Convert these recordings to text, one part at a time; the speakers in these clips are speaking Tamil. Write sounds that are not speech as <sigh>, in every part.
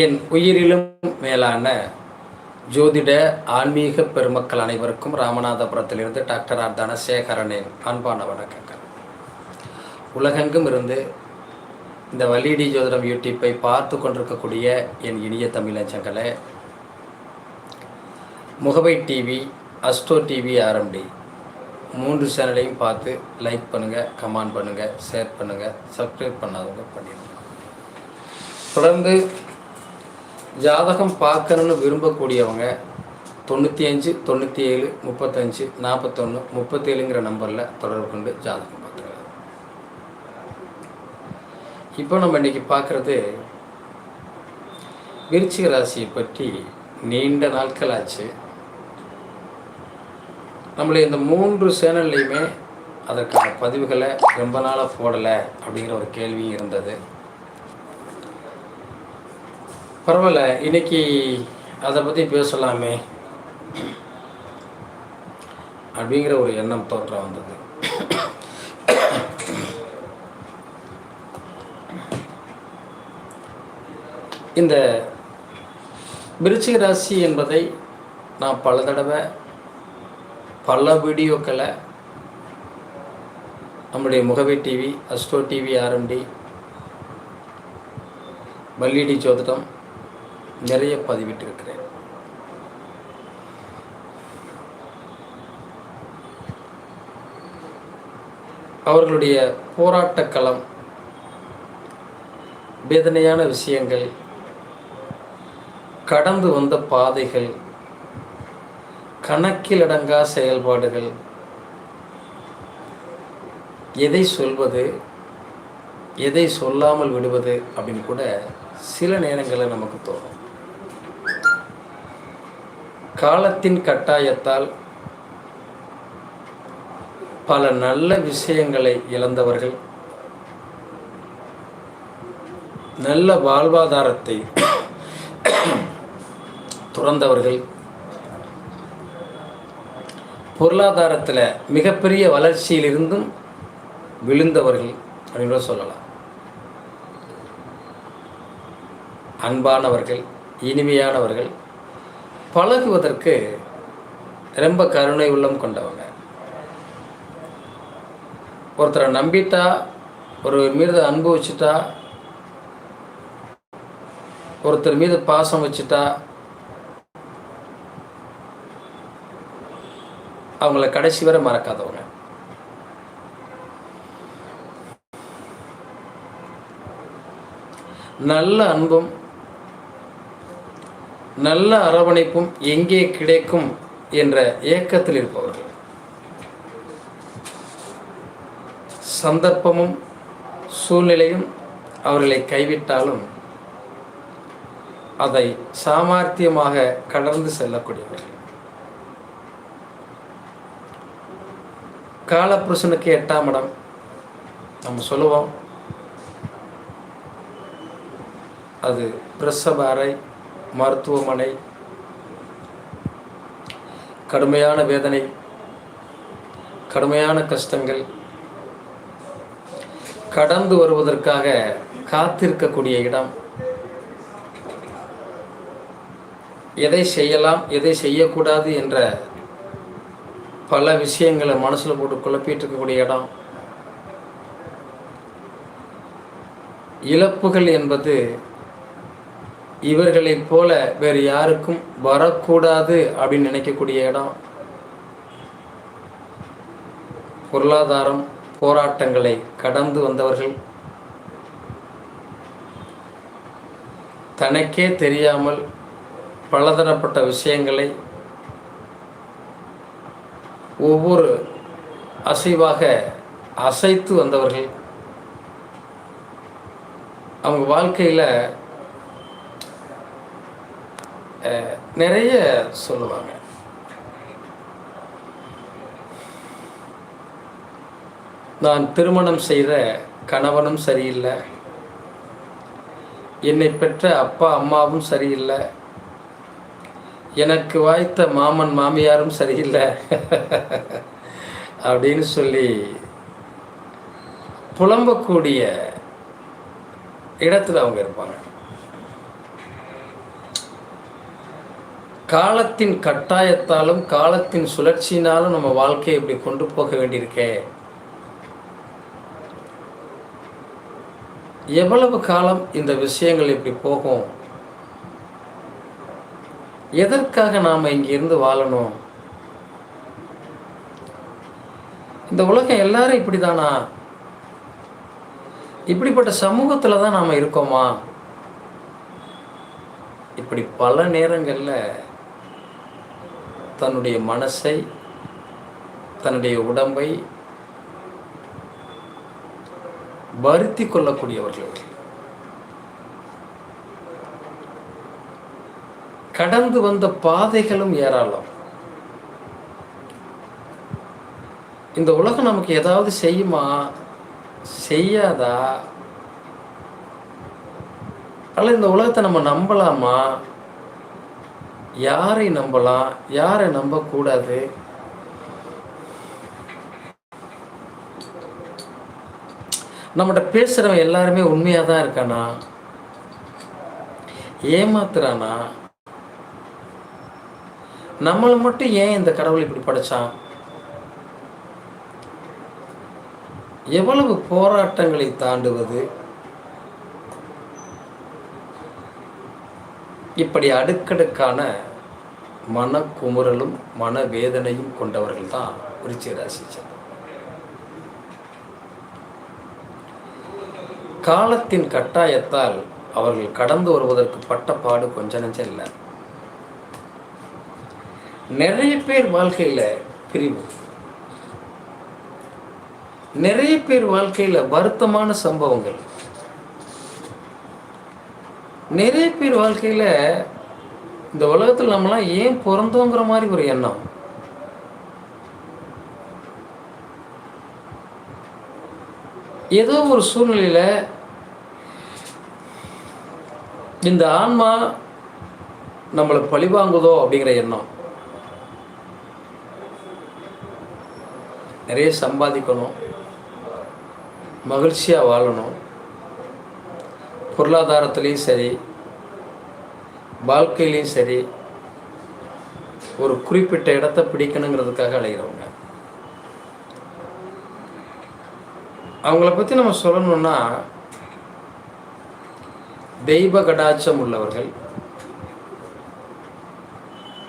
என் உயிரிலும் மேலான ஜோதிட ஆன்மீக பெருமக்கள் அனைவருக்கும் ராமநாதபுரத்திலிருந்து டாக்டர் ஆர் தனசேகரனின் அன்பான வணக்கங்கள். உலகெங்கும் இருந்து இந்த வல்லிடி ஜோதிடம் யூடியூப்பை பார்த்து கொண்டிருக்கக்கூடிய என் இனிய தமிழஞ்சங்களே முகவை டிவி அஸ்டோ டிவி ஆர்எம்டி மூன்று சேனலையும் பார்த்து லைக் பண்ணுங்கள் கமெண்ட் பண்ணுங்கள் ஷேர் பண்ணுங்கள் சப்ஸ்கிரைப் பண்ணாதவங்க பண்ணிடுங்க. தொடர்ந்து ஜாதகம் பார்க்கணுன்னு விரும்பக்கூடியவங்க தொண்ணூற்றி அஞ்சு தொண்ணூற்றி ஏழு முப்பத்தஞ்சு நாற்பத்தொன்று முப்பத்தேழுங்கிற நம்பரில் தொடர்பு கொண்டு ஜாதகம் பார்த்துக்கலாம். இப்போ நம்ம இன்றைக்கி பார்க்குறது விருச்சிக ராசியை பற்றி நீண்ட நாட்கள் ஆச்சு நம்மளை இந்த மூன்று சேனல்லையுமே அதற்கான பதிவுகளை ரொம்ப நாளாக போடலை அப்படிங்கிற ஒரு கேள்வியும் இருந்தது. பரவாயில்ல இன்னைக்கு அதை பற்றி பேசலாமே. அப்படிங்கிற ஒரு எண்ணம் தோற்றம் வந்தது. இந்த விருச்சிக ராசி என்பதை நான் பல தடவை பல வீடியோக்களை நம்முடைய Mugavai TV Astro TV RMT வல்லிடி ஜோதிடம் நிறைய பதிவிட்டிருக்கிறேன். அவர்களுடைய போராட்ட களம் வேதனையான விஷயங்கள் கடந்து வந்த பாதைகள் கணக்கிலடங்கா செயல்பாடுகள் எதை சொல்வது எதை சொல்லாமல் விடுவது அப்படின்னு கூட சில நேரங்களில் நமக்கு தோணும். காலத்தின் கட்டாயத்தால் பல நல்ல விஷயங்களை இழந்தவர்கள் நல்ல வாழ்வாதாரத்தை துறந்தவர்கள் பொருளாதாரத்தில் மிகப்பெரிய வளர்ச்சியிலிருந்தும் விழுந்தவர்கள் அப்படின்னு சொல்லலாம். அன்பானவர்கள் இனிமையானவர்கள் பழகுவதற்கு ரொம்ப கருணை உள்ளம் கொண்டவங்க. ஒருத்தரை நம்பிட்டா ஒரு மீது அன்பு வச்சுட்டா ஒருத்தர் மீது பாசம் வச்சுட்டா அவங்கள கடைசி வரை மறக்காதவங்க. நல்ல அன்பும் நல்ல அரவணைப்பும் எங்கே கிடைக்கும் என்ற ஏக்கத்தில் இருப்பவர்கள். சந்தர்ப்பமும் சூழ்நிலையும் அவர்களை கைவிட்டாலும் அதை சாமர்த்தியமாக கடந்து செல்லக்கூடியவர்கள். காலப்புருஷனுக்கு எட்டாம் இடம் நம்ம சொல்லுவோம். அது பிரசவ அறை மருத்துவமனை. கடுமையான வேதனை. கடுமையான கஷ்டங்கள். கடந்து வருவதற்காக காத்திருக்கக்கூடிய இடம். எதை செய்யலாம் எதை செய்யக்கூடாது என்ற பல விஷயங்களை மனசில் போட்டு குழப்பிட்டு இருக்கக்கூடிய இடம். இழப்புகள் என்பது இவர்களைப் போல வேறு யாருக்கும் வரக்கூடாது அப்படின்னு நினைக்கக்கூடிய இடம். பொருளாதாரம் போராட்டங்களை கடந்து வந்தவர்கள். தனக்கே தெரியாமல் பலதரப்பட்ட விஷயங்களை ஒவ்வொரு அசைவாக அசைத்து வந்தவர்கள். அவங்க வாழ்க்கையில் நிறைய சொல்லுவாங்க. நான் திருமணம் செய்த கணவனும் சரியில்லை. என்னை பெற்ற அப்பா அம்மாவும் சரியில்லை. எனக்கு வாய்த்த மாமன் மாமியாரும் சரியில்லை. <laughs> அப்படின்னு சொல்லி புலம்பக்கூடிய இடத்துல அவங்க இருப்பாங்க. காலத்தின் கட்டாயத்தாலும் காலத்தின் சுழற்சியினாலும் நம்ம வாழ்க்கையை இப்படி கொண்டு போக வேண்டியிருக்கே. எவ்வளவு காலம் இந்த விஷயங்கள் இப்படி போகும்? எதற்காக நாம் இங்கிருந்து வாழணும்? இந்த உலகம் எல்லாரும் இப்படி தானா இப்படிப்பட்ட சமூகத்தில் தான் நாம் இருக்கோமா? இப்படி பல நேரங்களில் தன்னுடைய மனசை தன்னுடைய உடம்பை வருத்தி கொள்ளக்கூடியவர்கள் கடந்து வந்த பாதைகளும் ஏராளம். இந்த உலகம் நமக்கு ஏதாவது செய்யுமா? செய்யாதா? அல்ல இந்த உலகத்தை நம்ம நம்பலாமா? யாரை நம்பலாம்? யாரை நம்பக்கூடாது? நம்மகிட்ட பேசுகிறவன் எல்லாருமே உண்மையாக தான் இருக்கானா? ஏமாத்துறானா? நம்மளை மட்டும் ஏன் இந்த கடவுள் இப்படி படைச்சான்? எவ்வளவு போராட்டங்களை தாண்டுவது? இப்படி அடுக்கடுக்கான மனக்குமுறலும் மனவேதனையும் கொண்டவர்கள் தான் விருச்சிக ராசி காலத்தின் கட்டாயத்தால் அவர்கள் கடந்து வருவதற்கு பட்ட பாடு கொஞ்ச நெஞ்சம் இல்லை. நிறைய பேர் வாழ்க்கையில் பிரிவு. நிறைய பேர் வாழ்க்கையில் வருத்தமான சம்பவங்கள். நிறைய பேர் வாழ்க்கையில் இந்த உலகத்தில் நம்மலாம் ஏன் பிறந்தோங்கிற மாதிரி ஒரு எண்ணம். ஏதோ ஒரு சூழ்நிலையில் இந்த ஆன்மா நம்மளை பழிவாங்குதோ அப்படிங்கிற எண்ணம். நிறைய சம்பாதிக்கணும். மகிழ்ச்சியாக வாழணும். பொருளாதாரத்துலேயும் சரி வாழ்க்கையிலையும் சரி ஒரு குறிப்பிட்ட இடத்த பிடிக்கணுங்கிறதுக்காக அலைகிறவங்க அவங்கள பற்றி நம்ம சொல்லணும்னா தெய்வ கடாட்சம் உள்ளவர்கள்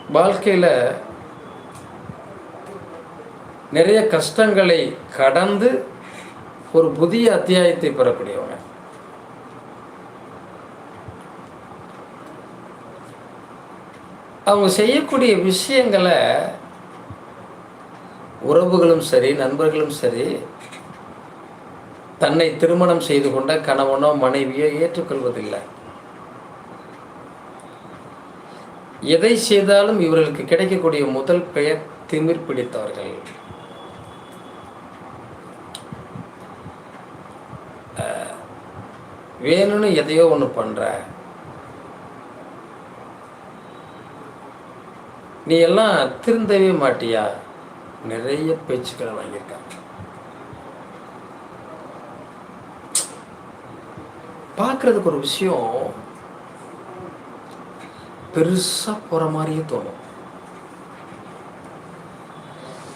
வாழ்க்கையில் நிறைய கஷ்டங்களை கடந்து ஒரு புதிய அத்தியாயத்தை பெறக்கூடியவங்க. அவங்க செய்யக்கூடிய விஷயங்களை உறவுகளும் சரி நண்பர்களும் சரி தன்னை திருமணம் செய்து கொண்ட கணவனோ மனைவியோ ஏற்றுக்கொள்வதில்லை. எதை செய்தாலும் இவர்களுக்கு கிடைக்கக்கூடிய முதல் பெயர் திமிர் பிடித்தவர்கள். வேணும்னு எதையோ ஒன்று பண்ணுற நீ எல்லாம் திருந்தவே மாட்டியா? நிறைய பேச்சுக்களை வாங்கியிருக்காங்க. பார்க்கறதுக்கு ஒரு விஷயம் பெருசா போற மாதிரியே தோணும்.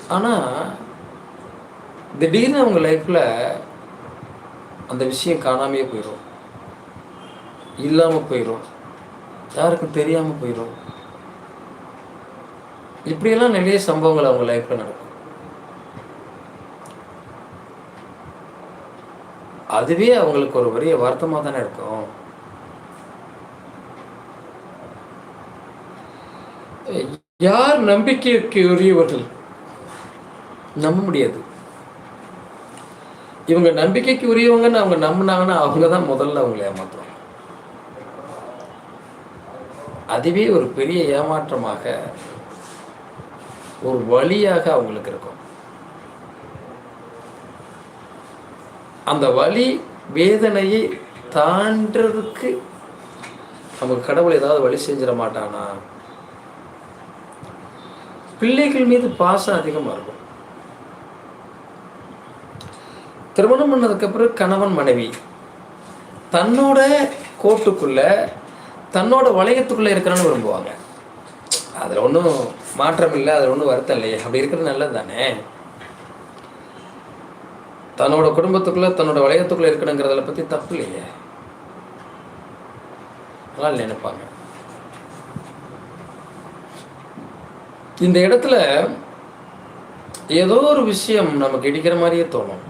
ஆனா திடீர்னு அவங்க லைஃப்ல அந்த விஷயம் காணாமையே போயிடும் இல்லாமல் போயிடும் யாருக்கும் தெரியாமல் போயிடும் இப்படியெல்லாம் நிறைய சம்பவங்கள் அவங்க லைஃப்பில் நடக்கும். அதுவே அவங்களுக்கு ஒரு பெரிய வருத்தமாக தானே இருக்கும். யார் நம்பிக்கைக்கு உரியவர்கள் நம்ப முடியாது. இவங்க நம்பிக்கைக்கு உரியவங்கன்னு அவங்க நம்பினாங்கன்னா அவங்க தான் முதல்ல அவங்கள ஏமாத்துவாங்க. அதுவே ஒரு பெரிய ஏமாற்றமாக ஒரு வழியாக அவங்களுக்கு இருக்கும். அந்த வழி வேதனையை தாண்டதுக்கு நமக்கு கடவுள் ஏதாவது வழி செஞ்சிட மாட்டானா? பிள்ளைகள் மீது பாசம் அதிகமாக இருக்கும். திருமணம் பண்ணதுக்கு அப்புறம் கணவன் மனைவி தன்னோட கோட்டுக்குள்ள தன்னோட வளையத்துக்குள்ளே இருக்கிறான்னு விரும்புவாங்க. அதில் ஒன்றும் மாற்றம் இல்லை அதில் ஒன்றும் வருத்தம் இல்லையே. அப்படி இருக்கிறது நல்லது தானே? தன்னோட குடும்பத்துக்குள்ளே தன்னோட வளையத்துக்குள்ளே இருக்கணுங்கிறத பற்றி தப்பு இல்லையே. நல்லா நினைப்பாங்க. இந்த இடத்துல ஏதோ ஒரு விஷயம் நமக்கு இடிக்கிற மாதிரியே தோணும்.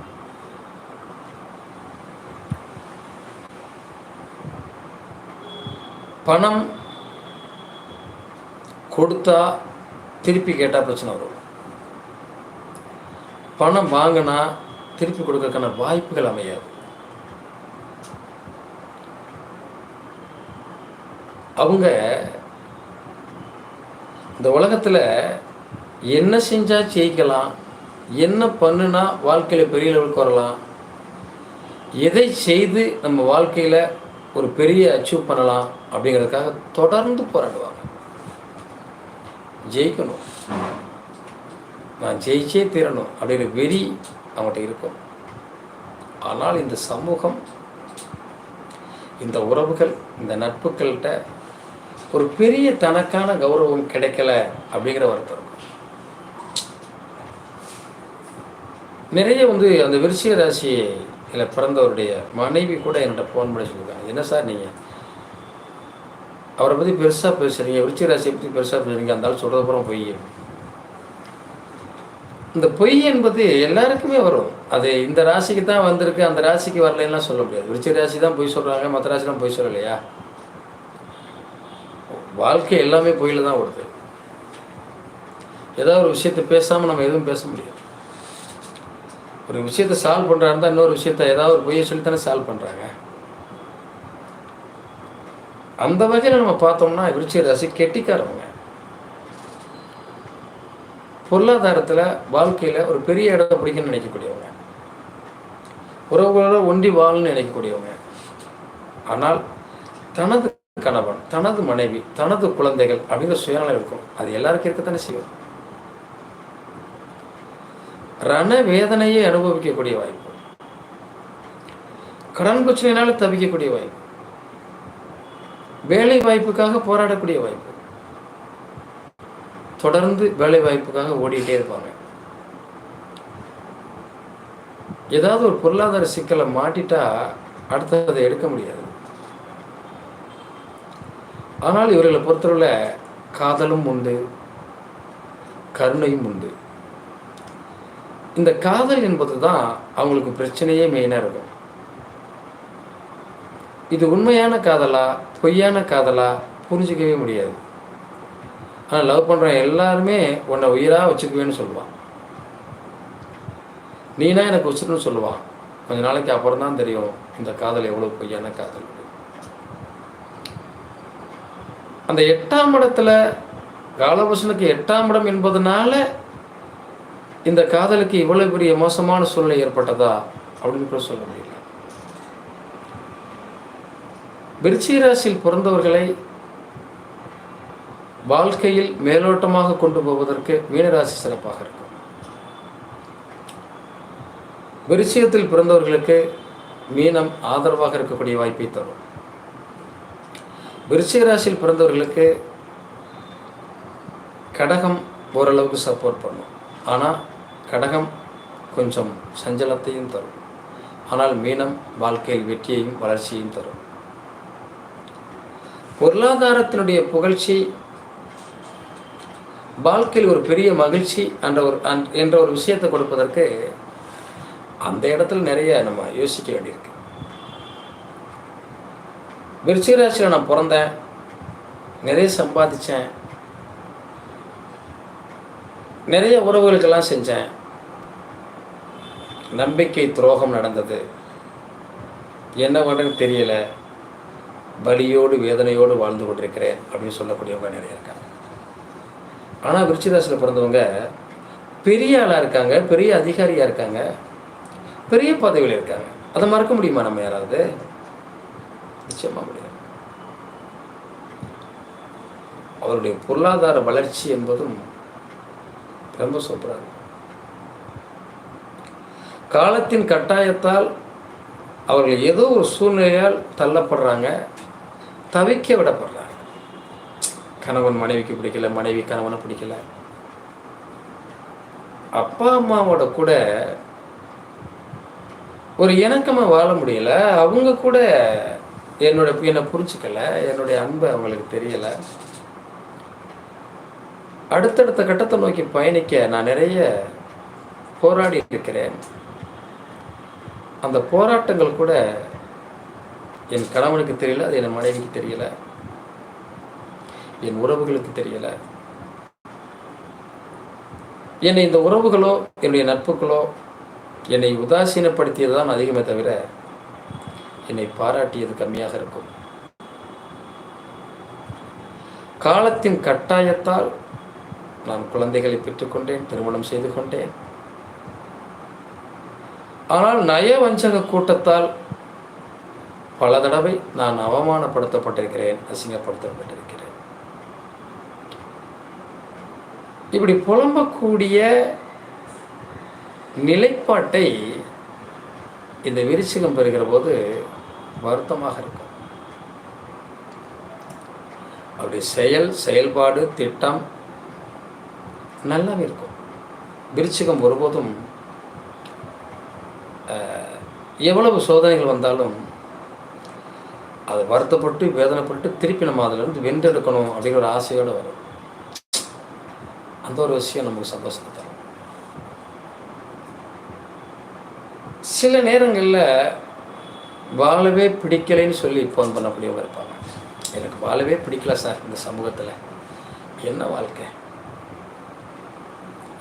பணம் கொடுத்தா திருப்பி கேட்டால் பிரச்சனை வரும். பணம் வாங்கினா திருப்பி கொடுக்கறதுக்கான வாய்ப்புகள் அமையாது. அவங்க இந்த உலகத்தில் என்ன செஞ்சால் ஜெயிக்கலாம் என்ன பண்ணுனா வாழ்க்கையில் பெரிய லெவலுக்கு வரலாம் எதை செய்து நம்ம வாழ்க்கையில் ஒரு பெரிய அச்சீவ் பண்ணலாம் அப்படிங்கிறதுக்காக தொடர்ந்து போராடுவாங்க. ஜெயிக்கணும். நான் ஜெயிச்சே தீரணும் அப்படிங்கிற வெறி அவங்கள்ட்ட இருக்கும். ஆனால் இந்த சமூகம் இந்த உறவுகள் இந்த நட்புகள்கிட்ட ஒரு பெரிய தனக்கான கௌரவம் கிடைக்கல அப்படிங்கிற வருத்தம் நிறைய வந்து அந்த விருச்சிக ராசியில் பிறந்தவருடைய மனைவி கூட என்கிட்ட ஃபோன் பண்ணி சொல்லியிருக்காங்க என்ன சார் நீங்கள் அவரை பற்றி பெருசாக பேசுகிறீங்க விருச்சிக ராசியை பற்றி பெருசாக பேசுகிறீங்க அந்த ஆள் சொல்கிறது பூரா பொய். இந்த பொய் என்பது எல்லாருக்குமே வரும். அது இந்த ராசிக்கு தான் வந்திருக்கு அந்த ராசிக்கு வரலன்னா சொல்ல முடியாது. விருச்சிக ராசி தான் பொய் சொல்கிறாங்க மற்ற ராசிலாம் பொய் சொல்லலையா? வாழ்க்கை எல்லாமே பொய்யில் தான் வருது ஏதாவது ஒரு விஷயத்தை பேசாமல் நம்ம எதுவும் பேச முடியாது. ஒரு விஷயத்தை சால்வ் பண்ணுறாருந்தா இருந்தால் இன்னொரு விஷயத்த ஏதாவது ஒரு பொய்யை சொல்லித்தானே சால்வ் பண்ணுறாங்க அந்த வகையில் நம்ம பார்த்தோம்னா விருச்சிக ராசி கெட்டிக்காரவங்க. பொருளாதாரத்தில் வாழ்க்கையில் ஒரு பெரிய இடம் பிடிக்கணும்னு நினைக்கக்கூடியவங்க. உறவுகளோட ஒண்டி வாழணும்னு நினைக்கக்கூடியவங்க. ஆனால் தனது கணவன் தனது மனைவி தனது குழந்தைகள் அப்படிங்கிற சுயநலம் இருக்கும். அது எல்லாருக்கும் இருக்கத்தானே செய்யும். ரண வேதனையை அனுபவிக்கக்கூடிய வாய்ப்பு. கடன் பிரச்சனையினால தவிக்கக்கூடிய வாய்ப்பு. வேலை வாய்ப்புக்காக போராடக்கூடிய வாய்ப்பு. தொடர்ந்து வேலை வாய்ப்புக்காக ஓடிட்டே இருப்பாங்க. ஏதாவது ஒரு பொருளாதார சிக்கலை மாட்டிட்டா அடுத்ததை எடுக்க முடியாது. ஆனால் இவர்களை பொறுத்தவரை காதலும் உண்டு கருணையும் உண்டு. இந்த காதல் என்பது தான் அவங்களுக்கு பிரச்சனையே மெயினாக இருக்கும். இது உண்மையான காதலா பொய்யான காதலா புரிஞ்சிக்கவே முடியாது. ஆனால் லவ் பண்ணுற எல்லாருமே உன்னை உயிராக வச்சுக்குவேன்னு சொல்லுவான். நீனா எனக்கு வச்சுருன்னு சொல்லுவான். கொஞ்ச நாளைக்கு அப்புறம் தான் தெரியும் இந்த காதல் எவ்வளோ பொய்யான காதல். அந்த எட்டாம் இடத்துல காலபுருஷனுக்கு எட்டாம் இடம் என்பதனால இந்த காதலுக்கு இவ்வளவு பெரிய மோசமான சூழ்நிலை ஏற்பட்டதா அப்படின்னு கூட சொல்ல முடியல. விருச்சிகராசியில் பிறந்தவர்களை வாழ்க்கையில் மேலோட்டமாக கொண்டு போவதற்கு மீனராசி சிறப்பாக இருக்கும் விருச்சிகத்தில் பிறந்தவர்களுக்கு மீனம் ஆதரவாக இருக்கக்கூடிய வாய்ப்பை தரும். விருச்சிகராசியில் பிறந்தவர்களுக்கு கடகம் ஓரளவுக்கு சப்போர்ட் பண்ணும். ஆனால் கடகம் கொஞ்சம் சஞ்சலத்தையும் தரும். ஆனால் மீனம் வாழ்க்கையில் வெற்றியையும் வளர்ச்சியையும் தரும். பொருளாதாரத்தினுடைய புகழ்ச்சி வாழ்க்கையில் ஒரு பெரிய மகிழ்ச்சி என்ற ஒரு என்ற ஒரு விஷயத்தை கொடுப்பதற்கு அந்த இடத்துல நிறைய நம்ம யோசிக்க வேண்டியிருக்கு. விருச்சிகராசியில் நான் பிறந்தேன் நிறைய சம்பாதிச்சேன் நிறைய உறவுகளுக்கெல்லாம் செஞ்சேன். நம்பிக்கை துரோகம் நடந்தது. என்ன பண்ணுறதுன்னு தெரியலை. வலியோடு வேதனையோடு வாழ்ந்து கொண்டிருக்கிறேன் அப்படின்னு சொல்லக்கூடியவங்க நிறைய இருக்காங்க. ஆனால் விருச்சிராசியில் பிறந்தவங்க பெரிய ஆளாக இருக்காங்க பெரிய அதிகாரியாக இருக்காங்க பெரிய பதவியில் இருக்காங்க. அதை மறக்க முடியுமா நம்ம யாராவது? நிச்சயமாக முடியாது. அவருடைய பொருளாதார வளர்ச்சி என்பதும் ரொம்ப சூப்பராக இருக்கும். காலத்தின் கட்டாயத்தால் அவர்கள் ஏதோ ஒரு சூழ்நிலையால் தள்ளப்படுறாங்க. தவிக்க விடப்படுறார். கணவன் மனைவிக்கு பிடிக்கல மனைவி கணவனை பிடிக்கல. அப்பா அம்மாவோட கூட ஒரு இணக்கமாக வாழ முடியல. அவங்க கூட என்னோட என்னை புரிஞ்சுக்கல. என்னுடைய அன்பை அவங்களுக்கு தெரியல. அடுத்தடுத்த கட்டத்தை நோக்கி பயணிக்க நான் நிறைய போராடி இருக்கிறேன். அந்த போராட்டங்கள் கூட என் கணவனுக்கு தெரியல அது என் மனைவிக்கு தெரியல. என் உறவுகளுக்கு தெரியல. என்னை இந்த உறவுகளோ என்னுடைய நட்புகளோ என்னை உதாசீனப்படுத்தியது தான் அதிகமே தவிர என்னை பாராட்டியது கம்மியாக இருக்கும். காலத்தின் கட்டாயத்தால் நான் குழந்தைகளை பெற்றுக்கொண்டேன் திருமணம் செய்து கொண்டேன். ஆனால் நயவஞ்சக கூட்டத்தால் பல தடவை நான் அவமானப்படுத்தப்பட்டிருக்கிறேன் அசிங்கப்படுத்தப்பட்டிருக்கிறேன். இப்படி புலம்பக்கூடிய நிலைப்பாட்டை இந்த விருச்சிகம் பெறுகிற போது வருத்தமாக இருக்கும். அப்படி செயல் செயல்பாடு திட்டம் நல்லாவே இருக்கும். விருச்சிகம் ஒருபோதும் எவ்வளவு சோதனைகள் வந்தாலும் அதை வருத்தப்பட்டு வேதனைப்பட்டு திருப்பி நம்ம அதுலேருந்து வென்றெடுக்கணும் அப்படிங்கிற ஒரு ஆசையோடு வரும். அந்த ஒரு விஷயம் நமக்கு சந்தோஷத்தை தரும். சில நேரங்களில் வாழவே பிடிக்கலைன்னு சொல்லி ஃபோன் பண்ணக்கூடியவங்க இருப்பாங்க. எனக்கு வாழவே பிடிக்கல சார் இந்த சமூகத்தில். என்ன வாழ்க்கை?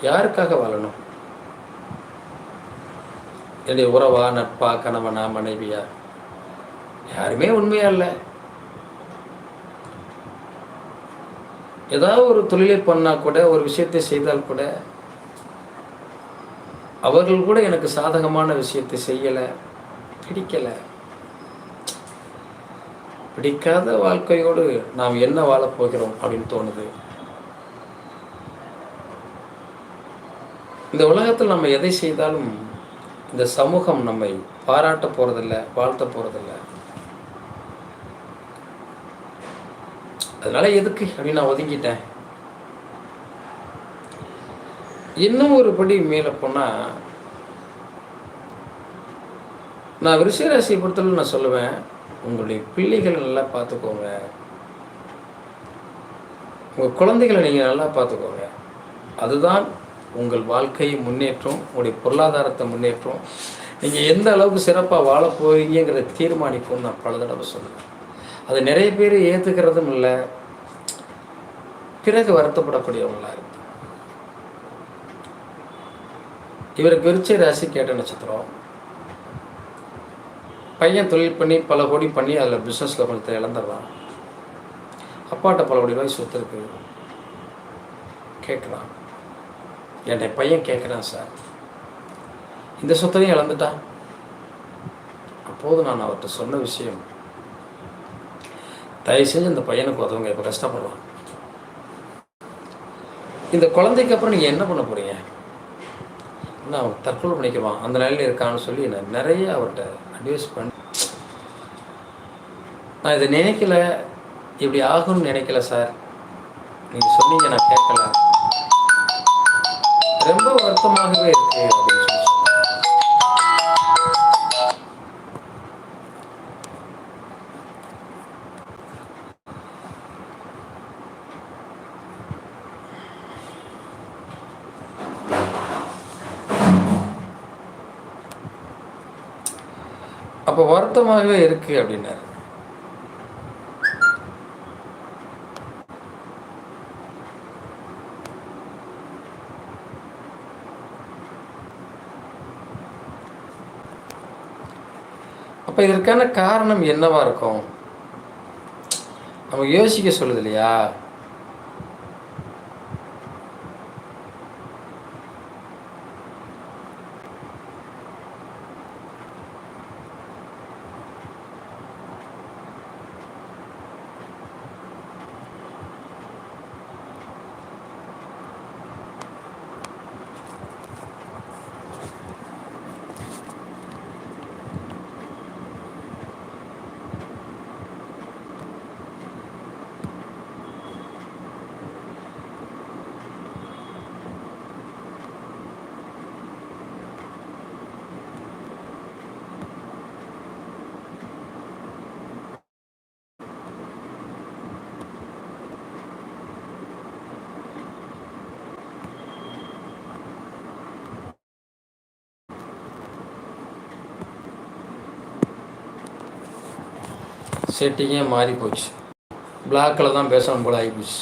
யாருக்காக வாழணும்? என்னுடைய உறவா நட்பா கணவனா மனைவியா? யாருமே உண்மையா இல்லை. ஏதாவது ஒரு தொழிலை பண்ணால் கூட ஒரு விஷயத்தை செய்தால் கூட அவர்கள் கூட எனக்கு சாதகமான விஷயத்தை செய்யலை பிடிக்கலை. பிடிக்காத வாழ்க்கையோடு நாம் என்ன வாழப் போகிறோம் அப்படின்னு தோணுது. இந்த உலகத்தில் நம்ம எதை செய்தாலும் இந்த சமூகம் நம்மை பாராட்ட போகிறதில்ல வாழ்த்த போகிறதில்ல அதனால எதுக்கு அப்படின்னு நான் ஒதுங்கிட்டேன். இன்னும் ஒரு படி மேலே போனால் நான் விருஷராசியை பொறுத்தவரை நான் சொல்லுவேன் உங்களுடைய பிள்ளைகளை நல்லா பார்த்துக்கோங்க. உங்கள் குழந்தைகளை நீங்கள் நல்லா பார்த்துக்கோங்க. அதுதான் உங்கள் வாழ்க்கையை முன்னேற்றம் உங்களுடைய பொருளாதாரத்தை முன்னேற்றம். நீங்கள் எந்த அளவுக்கு சிறப்பாக வாழ போகிறீங்கிறத நான் பல தடவை சொல்லுவேன். அது நிறைய பேர் ஏற்றுக்கிறதும் இல்லை. பிறகு வருத்தப்படக்கூடியவங்களாக இருக்கு. இவருக்கு விரிச்ச ராசி கேட்ட நட்சத்திரம். பையன் தொழில் பண்ணி பல கோடி பண்ணி அதில் பிஸ்னஸில் கொஞ்சத்தை இழந்துடுறான். அப்பாட்ட பல கோடி ரூபாய் சொத்து இருக்கு. கேட்குறான் என்னை பையன் கேட்குறான் சார். இந்த சொத்தையும் இழந்துட்டான். அப்போது நான் அவர்கிட்ட சொன்ன விஷயம் தயவு செஞ்சு இந்த பையனுக்கு உதவுங்க இப்போ கஷ்டப்படுவான். இந்த குழந்தைக்கு அப்புறம் நீங்கள் என்ன பண்ண போகிறீங்க நான் அவன் தற்கொலை பண்ணிக்குவான்? அந்த நிலையில் இருக்கான்னு சொல்லி நான் நிறைய அவர்கிட்ட அட்வைஸ் பண்ணி நான் இதை நினைக்கல. இப்படி ஆகும்னு நினைக்கல சார் நீங்கள் சொன்னீங்க நான் கேட்கல. ரொம்ப வருத்தமாகவே இருக்கு வருத்தமாகவே இருக்கு அப்படின்னாரு. அப்போ இதற்கான காரணம் என்னவா இருக்கும்? நம்ம யோசிக்க சொல்லுது இல்லையா? செட்டிங்கே மாறி போச்சு. பிளாக்கில் தான் பேசணும் போல ஆகிப்போச்சு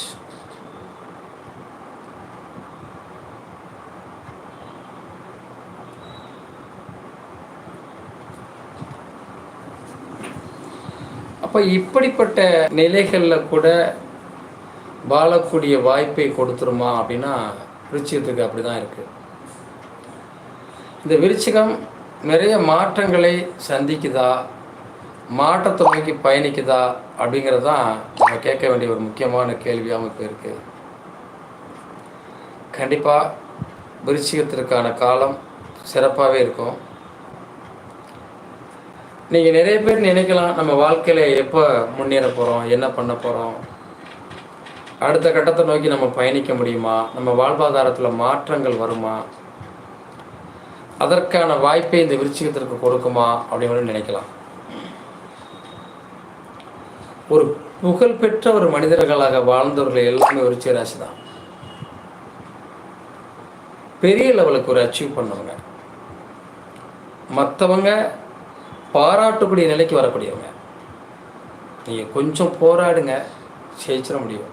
அப்போ இப்படிப்பட்ட நிலைகளில் கூட வாழக்கூடிய வாய்ப்பை கொடுத்துருமா அப்படின்னா விருச்சிகத்துக்கு அப்படி தான் இருக்குது இந்த விருச்சிகம் நிறைய மாற்றங்களை சந்திக்குதா? மாற்றத்தை நோக்கி பயணிக்குதா அப்படிங்கிறது தான் நம்ம கேட்க வேண்டிய ஒரு முக்கியமான கேள்வியாகவும் இப்போ இருக்குது கண்டிப்பாக விருச்சிகத்திற்கான காலம் சிறப்பாகவே இருக்கும். நீங்கள் நிறைய பேர் நினைக்கலாம் நம்ம வாழ்க்கையில் எப்போ முன்னேற போகிறோம் என்ன பண்ண போகிறோம் அடுத்த கட்டத்தை நோக்கி நம்ம பயணிக்க முடியுமா? நம்ம வாழ்வாதாரத்தில் மாற்றங்கள் வருமா? அதற்கான வாய்ப்பை இந்த விருச்சிகத்திற்கு கொடுக்குமா அப்படின்னு நினைக்கலாம். ஒரு புகழ்பெற்ற ஒரு மனிதர்களாக வாழ்ந்தவர்கள் எல்லாமே விருச்சிக ராசி தான் பெரிய லெவலுக்கு ஒரு அச்சீவ் பண்ணவங்க. மற்றவங்க பாராட்டக்கூடிய நிலைக்கு வரக்கூடியவங்க. நீங்கள் கொஞ்சம் போராடுங்க ஜெயிச்சிட முடியும்.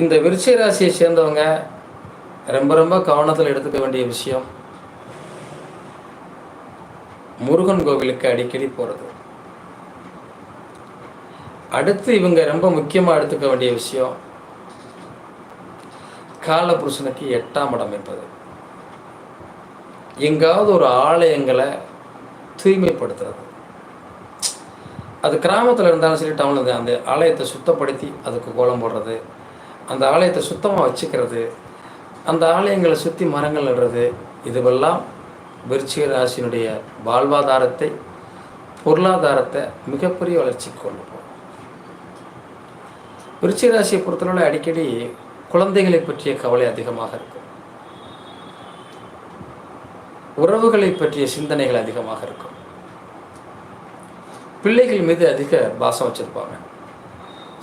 இந்த விருச்சிக ராசியை சேர்ந்தவங்க ரொம்ப ரொம்ப கவனத்தில் எடுத்துக்க வேண்டிய விஷயம் முருகன் கோவிலுக்கு அடிக்கடி போகிறது அடுத்து இவங்க ரொம்ப முக்கியமாக எடுத்துக்க வேண்டிய விஷயம் காலபுருஷனுக்கு எட்டாம் இடம் என்பது. எங்காவது ஒரு ஆலயங்களை தூய்மைப்படுத்துறது. அது கிராமத்தில் இருந்தாலும் சரி டவுனில் இருந்தால் அந்த ஆலயத்தை சுத்தப்படுத்தி அதுக்கு கோலம் போடுறது அந்த ஆலயத்தை சுத்தமாக வச்சுக்கிறது அந்த ஆலயங்களை சுற்றி மரங்கள் நடுறது இதுவெல்லாம் விருச்சிக ராசியினுடைய வாழ்வாதாரத்தை பொருளாதாரத்தை மிகப்பெரிய வளர்ச்சிக்கு கொண்டு போகும். விருச்சிக ராசியை பொறுத்தளவில் அடிக்கடி குழந்தைகளை பற்றிய கவலை அதிகமாக இருக்கும். உறவுகளை பற்றிய சிந்தனைகள் அதிகமாக இருக்கும். பிள்ளைகள் மீது அதிக பாசம் வச்சுருப்பாங்க.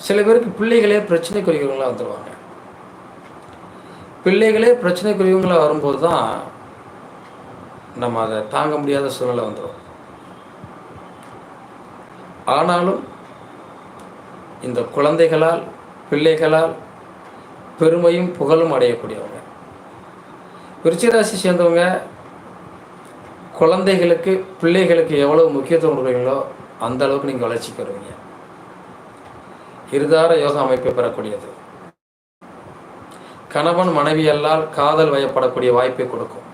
சில பேருக்கு பிள்ளைகளே பிரச்சனைக்குரியவங்களாக வந்துடுவாங்க பிள்ளைகளே பிரச்சனைக்குரியவங்களாக வரும்போது தான் நம்ம அதை தாங்க முடியாத சூழ்நிலை வந்துடும் ஆனாலும் இந்த குழந்தைகளால் பிள்ளைகளால் பெருமையும் புகழும் அடையக்கூடியவங்க. விருச்சிராசி சேர்ந்தவங்க குழந்தைகளுக்கு பிள்ளைகளுக்கு எவ்வளவு முக்கியத்துவம் கொடுக்குறீங்களோ அந்த அளவுக்கு நீங்கள் வளர்ச்சி பெறுவீங்க. இருதார யோக அமைப்பை பெறக்கூடியது. கணவன் மனைவியல்லால் காதல் வயப்படக்கூடிய வாய்ப்பை கொடுக்கும்.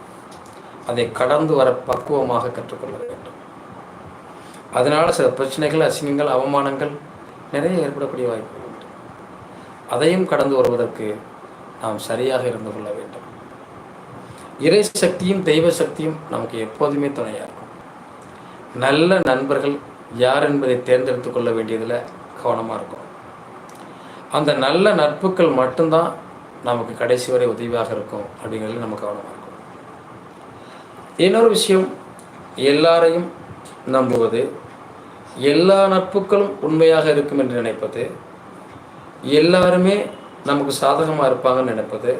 அதை கடந்து வர பக்குவமாக கற்றுக்கொள்ள வேண்டும். அதனால் சில பிரச்சனைகள் அசிங்கங்கள் அவமானங்கள் நிறைய ஏற்படக்கூடிய வாய்ப்பு உண்டு. அதையும் கடந்து வருவதற்கு நாம் சரியாக இருந்து கொள்ள வேண்டும். இறை சக்தியும் தெய்வ சக்தியும் நமக்கு எப்போதுமே துணையாக இருக்கும். நல்ல நண்பர்கள் யார் என்பதை தேர்ந்தெடுத்து கொள்ள வேண்டியதில் கவனமாக இருக்கும் அந்த நல்ல நட்புகள் மட்டும்தான் நமக்கு கடைசி வரை உதவியாக இருக்கும் அப்படிங்கிறது நம்ம கவனமாக இருக்கும் இன்னொரு விஷயம் எல்லாரையும் நம்புவது எல்லா நட்புகளும் உண்மையாக இருக்கும் என்று நினைப்பது எல்லாருமே நமக்கு சாதகமாக இருப்பாங்கன்னு நினைப்பது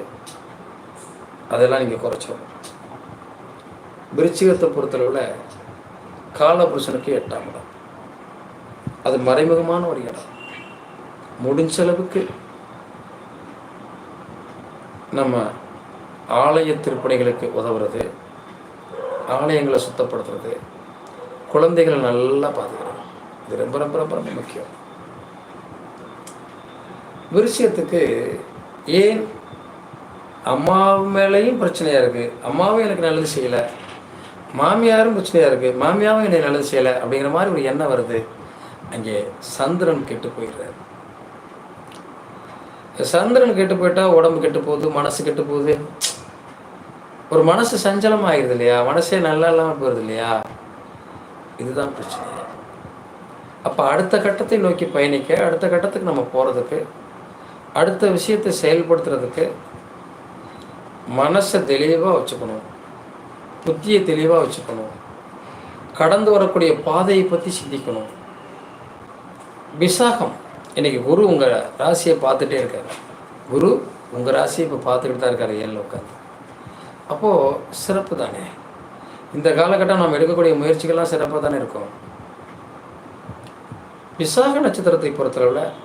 அதெல்லாம் நீங்கள் குறைச்சோம் விருச்சிகத்தை பொறுத்தளவில் காலபுருஷனுக்கு எட்டாம் இடம். அது மறைமுகமான ஒரு இடம். முடிஞ்ச அளவுக்கு நம்ம ஆலய திருப்பணிகளுக்கு உதவுறது ஆலயங்களை சுத்தப்படுத்துறது குழந்தைகளை நல்லா பார்த்துக்கிறது இது ரொம்ப ரொம்ப ரொம்ப ரொம்ப முக்கியம். விருஷயத்துக்கு ஏன் அம்மா மேலேயும் பிரச்சனையாக இருக்குது அம்மாவும் எனக்கு நல்லது செய்யலை. மாமியாரும் பிரச்சனையாக இருக்குது மாமியாவும் என்னை நல்லது செய்யலை அப்படிங்கிற மாதிரி ஒரு எண்ணம் வருது. அங்கே சந்திரன் கெட்டு போயிடுறாரு. சந்திரன் கெட்டு போயிட்டா உடம்பு கெட்டு போகுது மனசு கெட்டு போகுது. ஒரு மனசு சஞ்சலம் ஆகிடுது இல்லையா? மனசே நல்லா இல்லாமல் போயிடுது இல்லையா? இதுதான் பிரச்சனை. அப்போ அடுத்த கட்டத்தை நோக்கி பயணிக்க அடுத்த கட்டத்துக்கு நம்ம போகிறதுக்கு அடுத்த விஷயத்தை செயல்படுத்துறதுக்கு மனசை தெளிவாக வச்சுக்கணும். புத்தியை தெளிவாக வச்சுக்கணும். கடந்து வரக்கூடிய பாதையை பற்றி சிந்திக்கணும். விசாகம். இன்னைக்கு குரு உங்கள் ராசியை பார்த்துட்டே இருக்கார். குரு உங்கள் ராசியை இப்போ பார்த்துக்கிட்டு தான் இருக்கார் ஏழில் உட்காந்து. அப்போது சிறப்பு தானே இந்த காலகட்டம் நாம் எடுக்கக்கூடிய முயற்சிகள்லாம் சிறப்பாக தானே இருக்கும்? விசாக நட்சத்திரத்தை பொறுத்தளவில்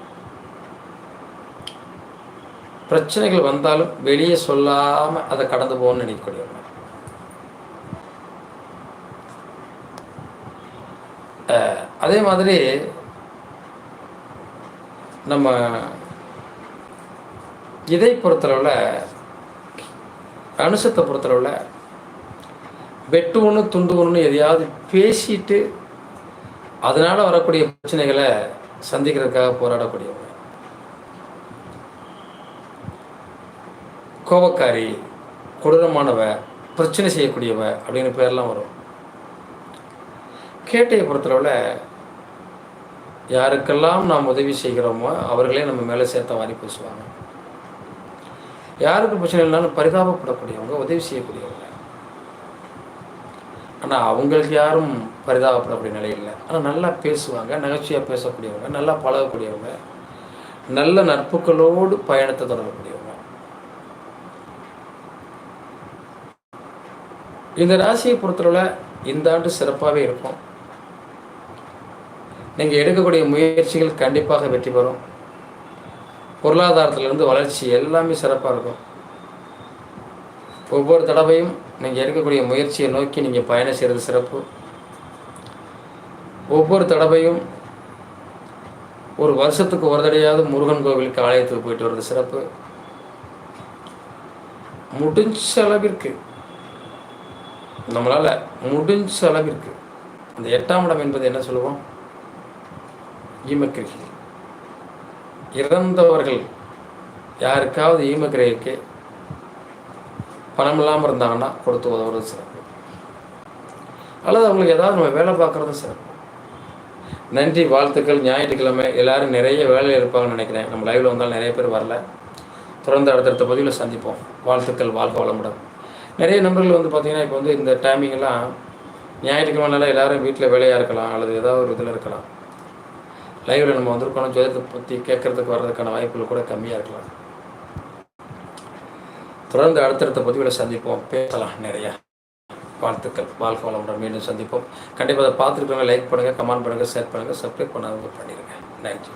பிரச்சனைகள் வந்தாலும் வெளியே சொல்லாமல் அதை கடந்து போகணும்னு நினைக்கக்கூடியவங்க அதே மாதிரி நம்ம இதை பொறுத்தளவில் அனுசத்தை பொறுத்தளவில் வெட்டு ஒன்று துண்டு ஒன்று எதையாவது பேசிட்டு அதனால் வரக்கூடிய பிரச்சனைகளை சந்திக்கிறதுக்காக போராடக்கூடியவங்க கோபக்காரி கொடூரமானவ பிரச்சனை செய்யக்கூடியவ அப்படின்னு பேர்லாம் வரும். கேட்டையை பொறுத்தளவில் யாருக்கெல்லாம் நாம் உதவி செய்கிறோமோ அவர்களே நம்ம மேலே சேர்த்த வாரி பேசுவாங்க. யாருக்கு பிரச்சனை இல்லைனாலும் பரிதாபப்படக்கூடியவங்க உதவி செய்யக்கூடியவங்க ஆனால் அவங்களுக்கு யாரும் பரிதாபப்படக்கூடிய நிலை இல்லை. ஆனால் நல்லா பேசுவாங்க நகைச்சுவையாக பேசக்கூடியவங்க நல்லா பழகக்கூடியவங்க நல்ல நட்புகளோடு பயணத்தை தொடரக்கூடியவங்க. இந்த ராசியை பொறுத்தளவில் இந்த ஆண்டு சிறப்பாகவே இருக்கும். நீங்கள் எடுக்கக்கூடிய முயற்சிகள் கண்டிப்பாக வெற்றி பெறும். பொருளாதாரத்திலிருந்து வளர்ச்சி எல்லாமே சிறப்பாக இருக்கும். ஒவ்வொரு தடவையும் நீங்கள் எடுக்கக்கூடிய முயற்சியை நோக்கி நீங்கள் பயணம் செய்கிறது சிறப்பு. ஒவ்வொரு தடவையும் ஒரு வருஷத்துக்கு ஒரு தடையாவது முருகன் கோவிலுக்கு ஆலயத்துக்கு போயிட்டு வர்றது சிறப்பு. முடிஞ்ச அளவிற்கு நம்மளால் முடிஞ்ச அளவிற்கு அந்த எட்டாம் இடம் என்பது என்ன சொல்லுவோம்? ஈமக்கிரிகை. இறந்தவர்கள் யாருக்காவது ஈமக்கிரைக்கு பணம் இல்லாமல் இருந்தாங்கன்னா கொடுத்து உதவுறது சிறப்பு. அல்லது அவங்களுக்கு ஏதாவது நம்ம வேலை பார்க்குறது சிறப்பு. நன்றி வாழ்த்துக்கள் ஞாயிற்றுக்கிழமை. எல்லாரும் நிறைய வேலையில் இருப்பாங்கன்னு நினைக்கிறேன். நம்ம லைவில் வந்தாலும் நிறைய பேர் வரல. தொடர்ந்து அடுத்தடுத்த பதிவில் சந்திப்போம். வாழ்த்துக்கள் வாழ்க வளமுடன். நிறைய நண்பர்கள் வந்து பார்த்திங்கன்னா இப்போ வந்து இந்த டைமிங்கெல்லாம் ஞாயிற்றுக்கிழமைனால எல்லாரும் வீட்டில் வேலையாக இருக்கலாம் அல்லது ஏதாவது ஒரு இதில் இருக்கலாம். லைவில் நம்ம வந்திருக்கோம் ஜோதிடத்தை பற்றி கேட்கறதுக்கு வர்றதுக்கான வாய்ப்புகள் கூட கம்மியாக இருக்கலாம். தொடர்ந்து அடுத்தடுத்த பதிவில் சந்திப்போம். பேசலாம் நிறையா. வாழ்த்துக்கள். வாழ்க வளமுடன் மீண்டும் சந்திப்போம். கண்டிப்பாக அதை பார்த்துருக்கவங்க லைக் பண்ணுங்கள் கமெண்ட் பண்ணுங்கள் ஷேர் பண்ணுங்கள் சப்ஸ்கிரைப் பண்ணாதவங்க பண்ணிடுங்க நன்றி